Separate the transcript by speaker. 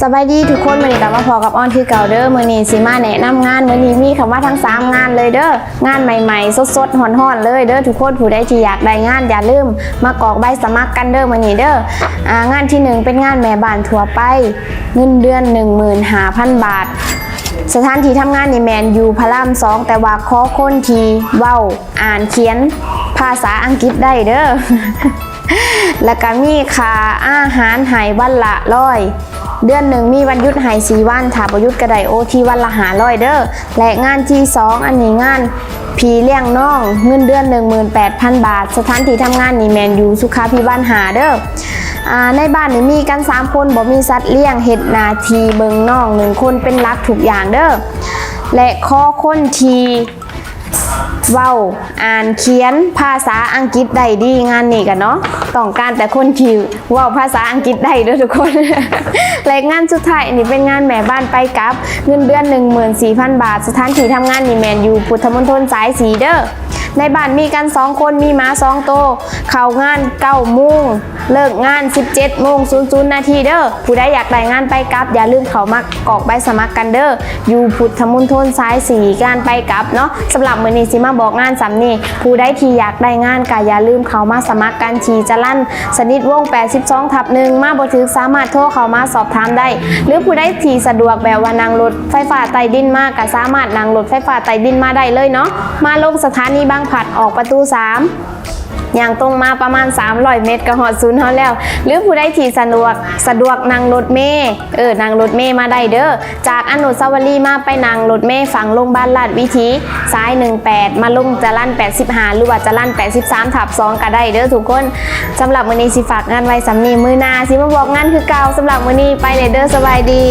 Speaker 1: สบายดีทุกคนมือนี้กลับมาพอกับออนคือเก่าเด้อมือนี้สิมาแนะนำงานมือนี้มีคำว่าทั้ง 3 งานเลยเด้องานใหม่ๆสดๆฮ้อนๆเลยเด้อทุกคนผู้ใดที่อยากได้งานอย่าลืมมากรอกใบสมัครกันเด้อมือนี้เด้อองานที่หนึ่งเป็นงานแม่บ้านทั่วไป เงินเดือน 15,000 บาทสถานที่ทำงานในแมนยู่พระรามสองแต่ว่าขอคนทีเว้าอ่านเขียนภาษาอังกฤษได้เด้อแล้วก็มีค่าอาหารใหายวันละร้อย เดือนหนึ่งมีวันหยุดหายสีวันถ้าประยุทธ์กระไดโอทีวันละหาร้อยเด้อและงานที่สองอันนี้งานผีเลี้ยงน้องเงินเดือน 18,000 บาท สถานที่ทำงานนี่แมนยูสุขาพิบาลหาเด้อในบ้านนี่มีกัน 3 คนบ่มีสัตว์เลี้ยงเห็ดนาทีเบิงน้องหนึ่งคนเป็นรักถูกอย่างเด้อและข้อคนที เว้า อ่านเขียนภาษาอังกฤษได้ดีงานนี้กันเนาะต้องการแต่คนที่ว่าภาษาอังกฤษได้ด้วยทุกคนและงานสุดท้ายนี่เป็นงานแม่บ้านไปกับ เงินเดือน 14,000 บาท สถานที่ทำงานนี่แมนอยู่พุทธมณฑลสายสีเด้อ ในบ้านมีกัน2คนมีหมา2โตวเข้างาน9โมงเลิกงาน 17โมง00นาทีเด้อผู้ใดอยากได้งานไปกลับ อย่าลืมเขามากรอกใบสมัครกันเด้ออยู่พุทธมณฑลสายสีการไปกลับเนาะสำหรับมื้อนี้สิมาบอกงานสำนี่ผู้ใดที่อยากได้งานก็อย่าลืมเขามาสมัครกันทีจะลั่นสนิทวง 82ทับหนึ่งมาบ่ถึกสามารถโทรเข้ามาสอบถามได้ หรือผู้ใดที่สะดวกแบบว่านั่งรถไฟฟ้าใต้ดินมากก็สามารถนั่งรถไฟฟ้าใต้ดินมาได้เลยเนาะมาลงสถานีบางผัดออกประตู 3 อย่างตรงมาประมาณ 300 เมตรก็หอดศูนย์เขาแล้ว หรือผู้ใดที่สะดวกสะดวกนั่งรถเมย์เออนั่งรถเมย์มาได้เด้อจากอนุสาวรีย์มาไปนั่งรถเมย์ฝั่งโรงพยาบาลลาดวิถีซ้าย 18 มาลงจะลั่น85 หรือว่าจะลั่น 83ทับ2ก็ได้เด้อทุกคนสำหรับมื้อนี้สิฝากงานไว้สำนีมือหนาสิมาบอกงานคือเก่าสำหรับมื้อนี้ไปเลยเด้อสบายดี